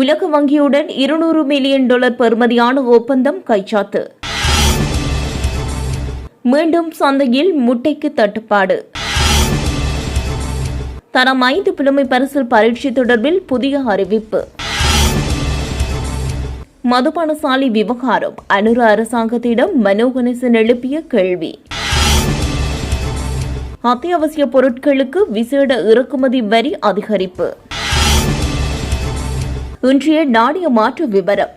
உலக வங்கியுடன் இருநூறு மில்லியன் டாலர் பெறுமதியான ஒப்பந்தம் கைச்சாத்து. மீண்டும் சந்தையில் முட்டைக்கு தட்டுப்பாடு. தரம் ஐந்து புலமை பரிசில் பரீட்சை தொடர்பில் புதிய அறிவிப்பு. மதுபானசாலை விவகாரம் அனுர அரசாங்கத்திடம் மனோகணேசன் எழுப்பிய கேள்வி. அத்தியாவசிய பொருட்களுக்கு விசேட இறக்குமதி வரி அதிகரிப்பு. இன்றைய நாணய மாற்று விவரம்.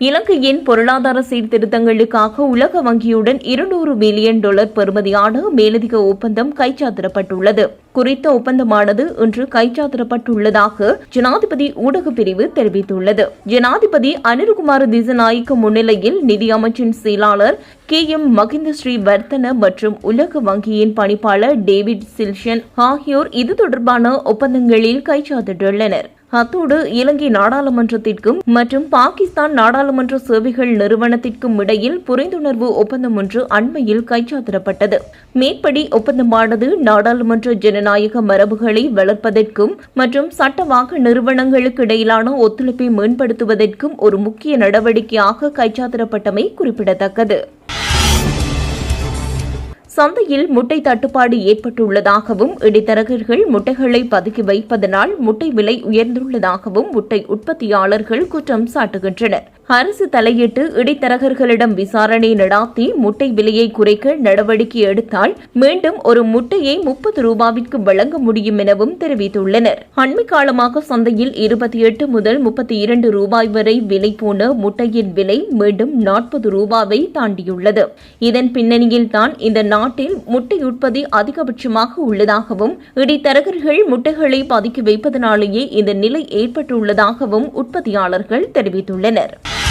இலங்கையின் பொருளாதார சீர்திருத்தங்களுக்காக உலக வங்கியுடன் இருநூறு மில்லியன் டாலர் பெறுமதியான மேலதிக ஒப்பந்தம் கைச்சாத்திடப்பட்டுள்ளது குறித்த ஒப்பந்தமானது இன்று கைச்சாத்திடப்பட்டுள்ளதாக ஜனாதிபதி ஊடகப் பிரிவு தெரிவித்துள்ளது. ஜனாதிபதி அனிருகுமார் திசநாயக்க முன்னிலையில் நிதி அமைச்சின் செயலாளர் கே எம் மகிந்த ஸ்ரீ வர்த்தன மற்றும் உலக வங்கியின் பணிப்பாளர் டேவிட் சில்ஷன் ஆகியோர் இது தொடர்பான ஒப்பந்தங்களில் கைச்சாத்திட்டுள்ளனர். அத்தோடு இலங்கை நாடாளுமன்றத்திற்கும் மற்றும் பாகிஸ்தான் நாடாளுமன்ற சேவைகள் நிறுவனத்திற்கும் இடையில் புரிந்துணர்வு ஒப்பந்தம் ஒன்று அண்மையில் கைச்சாத்திடப்பட்டது மேற்படி ஒப்பந்தமானது நாடாளுமன்ற ஜனநாயக மரபுகளை வளர்ப்பதற்கும் மற்றும் சட்டவாக்க நிறுவனங்களுக்கு இடையிலான ஒத்துழைப்பை மேம்படுத்துவதற்கும் ஒரு முக்கிய நடவடிக்கையாக கைச்சாத்திடப்பட்டமை குறிப்பிடத்தக்கது. சந்தையில் முட்டை தட்டுப்பாடு ஏற்பட்டுள்ளதாகவும் இடைத்தரகர்கள் முட்டைகளை பதுக்கி வைப்பதனால் முட்டை விலை உயர்ந்துள்ளதாகவும் முட்டை உற்பத்தியாளர்கள் குற்றம் சாட்டுகின்றனர். அரசு தலையிட்டு இடைத்தரகர்களிடம் விசாரணை நடாத்தி முட்டை விலையை குறைக்க நடவடிக்கை எடுத்தால் மீண்டும் ஒரு முட்டையை முப்பது ரூபாவிற்கு வழங்க முடியும் எனவும் தெரிவித்துள்ளனர். அண்மை காலமாக சந்தையில் இருபத்தி எட்டு முதல் முப்பத்தி இரண்டு ரூபாய் வரை விலை போன முட்டையின் விலை மீண்டும் நாற்பது ரூபாவை தாண்டியுள்ளது. இதன் பின்னணியில் தான் இந்த நாட்டில் முட்டை உற்பத்தி அதிகபட்சமாக உள்ளதாகவும் இடைத்தரகர்கள் முட்டைகளை பதுக்கி வைப்பதனாலேயே இந்த நிலை ஏற்பட்டுள்ளதாகவும் உற்பத்தியாளர்கள் தெரிவித்துள்ளனர்.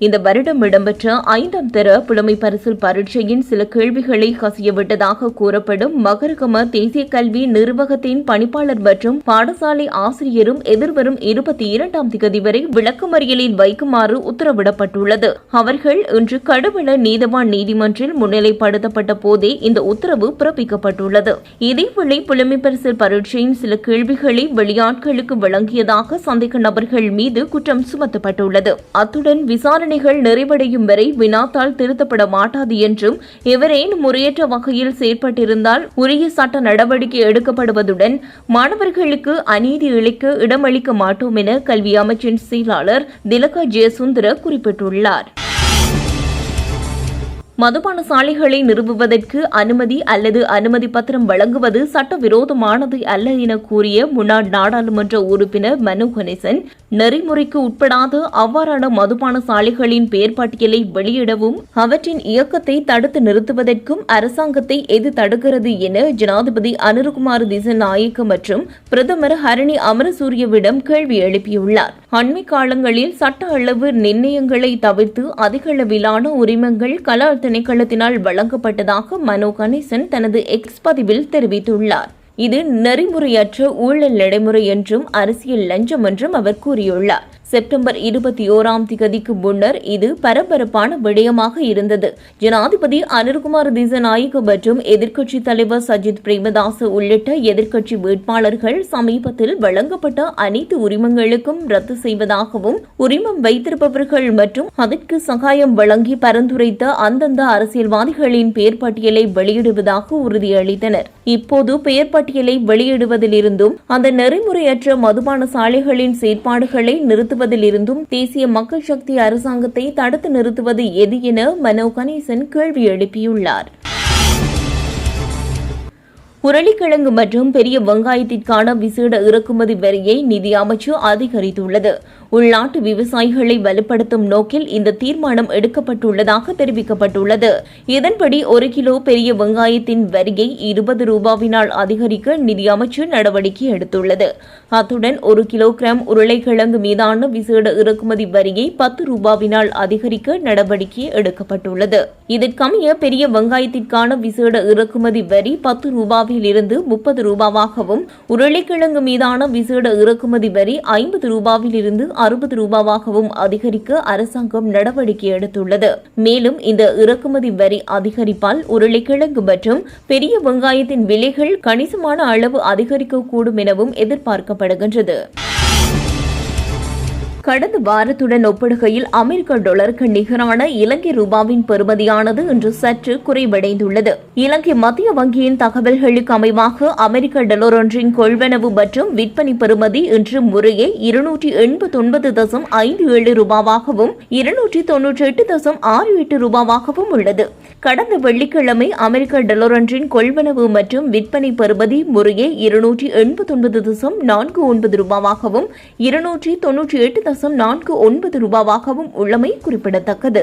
இந்த வருடம் இடம்பெற்ற ஐந்தாம் தர புலமை பரிசில் பரீட்சையின் சில கேள்விகளை கசியவிட்டதாக கூறப்படும் மகரகம தேசிய கல்வி நிர்வாகத்தின் பணிப்பாளர் மற்றும் பாடசாலை ஆசிரியரும் எதிர்வரும் இருபத்தி இரண்டாம் திகதி வரை விளக்கமறியலில் வைக்குமாறு உத்தரவிடப்பட்டுள்ளது. அவர்கள் இன்று கடுவள நீதவான் நீதிமன்றில் முன்னிலைப்படுத்தப்பட்ட போதே இந்த உத்தரவு பிறப்பிக்கப்பட்டுள்ளது. இதேவேளை புலமை பரிசில் பரீட்சையின் சில கேள்விகளை வெளியாட்களுக்கு வழங்கியதாக சந்தேக நபர்கள் மீது குற்றம் சுமத்தப்பட்டுள்ளது. அத்துடன் விசாரணை விசாரணைகள் நிறைவடையும் வரை வினாத்தால் திருத்தப்பட மாட்டாது என்றும் எவரேனும் முறையற்ற வகையில் செயற்பட்டிருந்தால் உரிய சட்ட நடவடிக்கை எடுக்கப்படுவதுடன் மாணவர்களுக்கு அநீதி இழைக்க இடமளிக்க மாட்டோம் என கல்வி அமைச்சின் செயலாளர் திலகா ஜெயசுந்தர குறிப்பிட்டுள்ளார். மதுபான சாலைகளை நிறுவுவதற்கு அனுமதி அல்லது அனுமதி பத்திரம் வழங்குவது சட்டவிரோதமானது அல்ல என கூறிய முன்னாள் நாடாளுமன்ற உறுப்பினர் மனு கணேசன் நெறிமுறைக்கு உட்படாத அவ்வாறான மதுபான சாலைகளின் பெயர் பட்டியலை வெளியிடவும் அவற்றின் இயக்கத்தை தடுத்து நிறுத்துவதற்கும் அரசாங்கத்தை எது தடுக்கிறது என ஜனாதிபதி அனுருகுமார் திசநாயக்க மற்றும் பிரதமர் ஹரணி அமரசூரியவிடம் கேள்வி எழுப்பியுள்ளார். அண்மை காலங்களில் சட்ட அளவு நிர்ணயங்களை தவிர்த்து அதிகளவிலான உரிமங்கள் கலா திணைக்களத்தினால் வழங்கப்பட்டதாக மனோ கணேசன் தனது எக்ஸ் பதிவில் தெரிவித்துள்ளார். இது நெறிமுறையற்ற ஊழல் நடைமுறை என்றும் அரசியல் லஞ்சம் என்றும் அவர் கூறியுள்ளார். செப்டம்பர் இருபத்தி ஓராம் திகதிக்கு முன்னர் இது பரபரப்பான விடயமாக இருந்தது. ஜனாதிபதி அனில்குமார் திசநாயக் மற்றும் எதிர்க்கட்சித் தலைவர் சஜித் பிரேமதாஸ் உள்ளிட்ட எதிர்க்கட்சி வேட்பாளர்கள் சமீபத்தில் வழங்கப்பட்ட அனைத்து உரிமங்களுக்கும் ரத்து செய்வதாகவும் உரிமம் வைத்திருப்பவர்கள் மற்றும் அதற்கு சகாயம் வழங்கி பரிந்துரைத்த அந்தந்த அரசியல்வாதிகளின் பெயர் பட்டியலை வெளியிடுவதாக உறுதியளித்தனர். இப்போது பெயர் பட்டியலை வெளியிடுவதிலிருந்தும் அந்த நெறிமுறையற்ற மதுபான சாலைகளின் செயற்பாடுகளை நடத்துவதிலிருந்தும் தேசிய மக்கள் சக்தி அரசாங்கத்தை தடுத்து நிறுத்துவது எது என மனோ கணேசன் கேள்வி எழுப்பியுள்ளார். உருளைக்கிழங்கு மற்றும் பெரிய வெங்காயத்திற்கான விசேட இறக்குமதி வரியை நிதி அமைச்சு அதிகரித்துள்ளது. உள்நாட்டு விவசாயிகளை வலுப்படுத்தும் நோக்கில் இந்த தீர்மானம் எடுக்கப்பட்டுள்ளதாக தெரிவிக்கப்பட்டுள்ளது. இதன்படி ஒரு கிலோ பெரிய வெங்காயத்தின் வரியை இருபது ரூபாவினால் அதிகரிக்க நிதி நடவடிக்கை எடுத்துள்ளது. அத்துடன் ஒரு கிலோகிராம் உருளைக்கிழங்கு மீதான விசேட இறக்குமதி வரியை பத்து ரூபாவினால் அதிகரிக்க நடவடிக்கை எடுக்கப்பட்டுள்ளது. இதற்கமைய பெரிய வெங்காயத்திற்கான விசேட இறக்குமதி வரி பத்து ரூபாவில் இருந்து முப்பது ரூபாவாகவும் உருளைக்கிழங்கு மீதான விசேட இறக்குமதி வரி ஐம்பது ரூபாவில் இருந்து அறுபது ரூபாவாகவும் அதிகரிக்க அரசாங்கம் நடவடிக்கை எடுத்துள்ளது. மேலும் இந்த இறக்குமதி வரி அதிகரிப்பால் உருளைக்கிழங்கு மற்றும் பெரிய வெங்காயத்தின் விலைகள் கணிசமான அளவு அதிகரிக்கக்கூடும் எனவும் எதிர்பார்க்கப்படுகின்றது. கடந்த வாரத்துடன் ஒப்பிடுகையில் அமெரிக்க டாலருக்கு நிகரான இலங்கை ரூபாவின் பெறுமதியானது இன்று சற்று குறைவடைந்துள்ளது. இலங்கை மத்திய வங்கியின் தகவல்களுக்கு அமைவாக அமெரிக்க டாலர் ஒன்றின் கொள்வனவு மற்றும் விற்பனை பெறுமதி இன்று முறையே இருநூற்றி எண்பத்தொன்பது தசம் ஐந்து ஏழு ரூபாவாகவும் இருநூற்றி தொன்னூற்றி எட்டு தசம் ஆறு எட்டு ரூபாவாகவும் உள்ளது. கடந்த வெள்ளிக்கிழமை அமெரிக்க டாலர் ஒன்றின் கொள்வனவு மற்றும் விற்பனை பெறுமதி முறையே இருநூற்றி எண்பத்தொன்பது தசம் நான்கு ஒன்பது ரூபாவாகவும் இருநூற்றி தொன்னூற்றி எட்டு தசம் நான்கு ஒன்பது ரூபாவாகவும் உள்ளமை குறிப்பிடத்தக்கது.